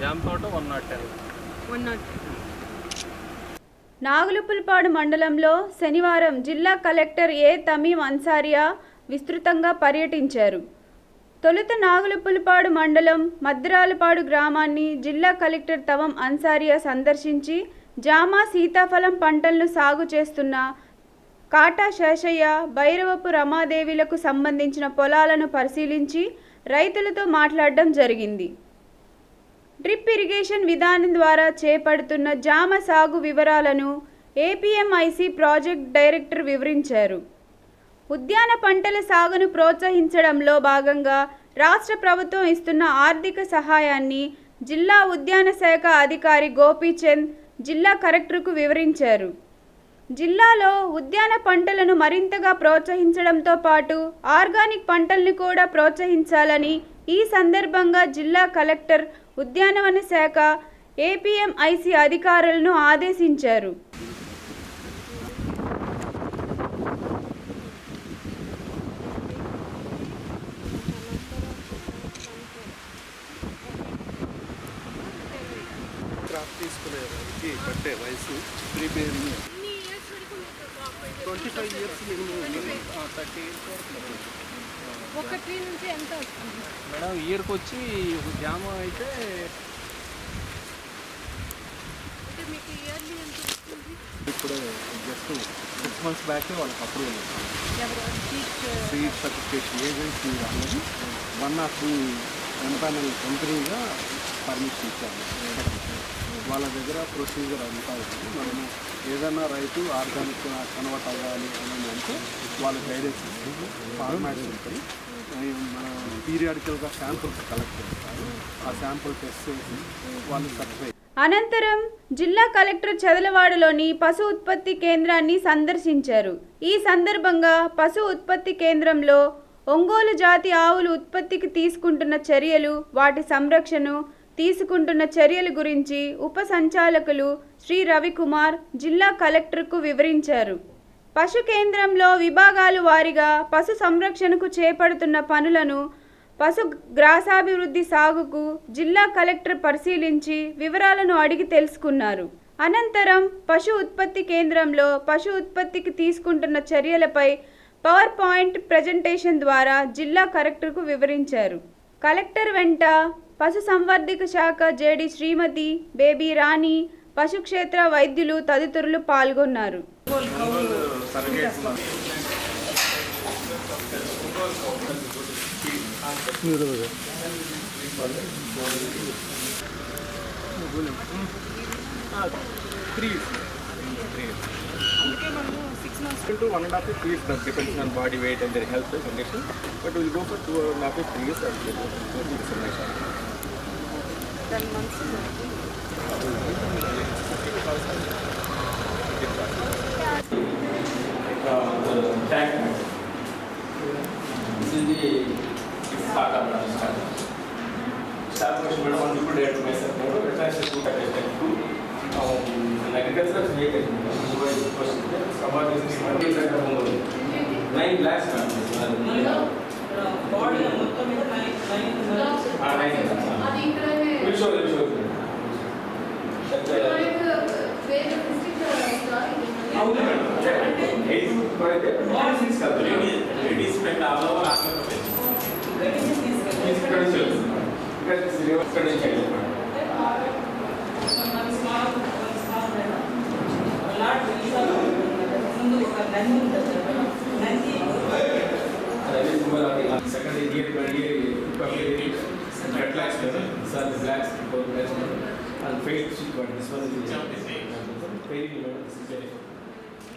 Jam తోట one nought ten. One nought Nagulupulapadu మండలంలో శనివారం జిల్లా కలెక్టర్ ఏ తమీం అన్సారియా విస్తృతంగా పర్యటించారు. తొలుత నాగులుపులపాడు మండలం మద్రాలపాడు గ్రామాన్ని జిల్లా కలెక్టర్ తవం అన్సారియా సందర్శించి జామ సీతాఫలం పంటలను సాగు చేస్తున్న కాటా శేషయ్య భైరవపు రమాదేవిలకు సంబంధించిన పొలాలను పరిశీలించి రైతులతో మాట్లాడడం జరిగింది. డ్రిప్ ఇరిగేషన్ విధానం ద్వారా చేపడుతున్న జామ సాగు వివరాలను ఏపీఎంఐసి ప్రాజెక్ట్ డైరెక్టర్ వివరించారు. ఉద్యాన పంటల సాగును ప్రోత్సహించడంలో భాగంగా రాష్ట్ర ప్రభుత్వం ఇస్తున్న ఆర్థిక సహాయాన్ని జిల్లా ఉద్యాన శాఖ అధికారి గోపీచంద్ జిల్లా కలెక్టర్కు వివరించారు. జిల్లాలో ఉద్యాన పంటలను మరింతగా ప్రోత్సహించడంతో పాటు ఆర్గానిక్ పంటల్ని కూడా ప్రోత్సహించాలని ఈ సందర్భంగా జిల్లా కలెక్టర్ ఉద్యానవన శాఖ ఏపీఎంఐసి అధికారులను ఆదేశించారు. తీసుకునే పట్టే వయసు twenty five years thirty years వరకు ఒక ట్రీ నుంచి ఎంత వస్తుంది? మేడం ఇయర్కి వచ్చి జామ అయితే అంటే మీకు ఇయర్లీ ఎంత వస్తుంది? ఇప్పుడు జస్ట్ సిక్స్ మంత్స్ బ్యాక్ వాళ్ళకి అప్రూవల్ ఎవరు? సీట్ సర్టిఫికేషన్ ఏజెన్సీ వాళ్ళని వన్ ఆఫ్ ది ఎన్పానల్ కంపెనీగా పర్మిషన్ ఇచ్చాము వాళ్ళ దగ్గర ప్రొసీజర్ అంతా ఉంది. మనము ఏదైనా రైతు ఆర్గానిక్ కన్వర్ట్ అవ్వాలి అని అంటే వాళ్ళ గైడెన్స్ ఉంటుంది. ఫార్మాట్స్ ఉంటాయి మన పీరియాడికల్గా శాంపుల్స్ కలెక్ట్ చేస్తారు ఆ శాంపుల్ టెస్ట్ చేసి వాళ్ళు సర్టిఫై అనంతరం జిల్లా కలెక్టర్ చదలవాడలోని పశు ఉత్పత్తి కేంద్రాన్ని సందర్శించారు. ఈ సందర్భంగా పశు ఉత్పత్తి కేంద్రంలో ఒంగోలు జాతి ఆవులు ఉత్పత్తికి తీసుకుంటున్న చర్యలు వాటి సంరక్షణ తీసుకుంటున్న చర్యల గురించి ఉప సంచాలకులు శ్రీ రవికుమార్ జిల్లా కలెక్టర్కు వివరించారు. పశు కేంద్రంలో విభాగాలు వారీగా పశు సంరక్షణకు చేపడుతున్న పనులను పశు గ్రాసాభివృద్ధి సాగుకు జిల్లా కలెక్టర్ పరిశీలించి వివరాలను అడిగి తెలుసుకున్నారు. అనంతరం పశు ఉత్పత్తి కేంద్రంలో పశు ఉత్పత్తికి తీసుకుంటున్న చర్యలపై పవర్ పాయింట్ ప్రజెంటేషన్ ద్వారా జిల్లా కలెక్టర్కు వివరించారు. కలెక్టర్ వెంట పశు సంవర్ధక శాఖ జేడి శ్రీమతి బేబీ రాణి పశుక్షేత్ర వైద్యులు తదితరులు పాల్గొన్నారు. dissemination. Ten months tank. This is the start of the start. Start question madam on liquid air to myself. No, it's actually two types of two. Um, agriculture is made in question. About this is one is at the home. Nine lakhs ma'am. Ah, nine lakhs. We'll show you, we'll show you. That's అవును madam eight పడితే six కాదు ladies పెద్ద all ఇక్కడ నుంచి ఇక్కడ ఇక్కడ నుంచి వెళ్ళిపోయింది second year by year level. These are the blacks, the gold blacks, and fade sheet. But this one is the fading. This is the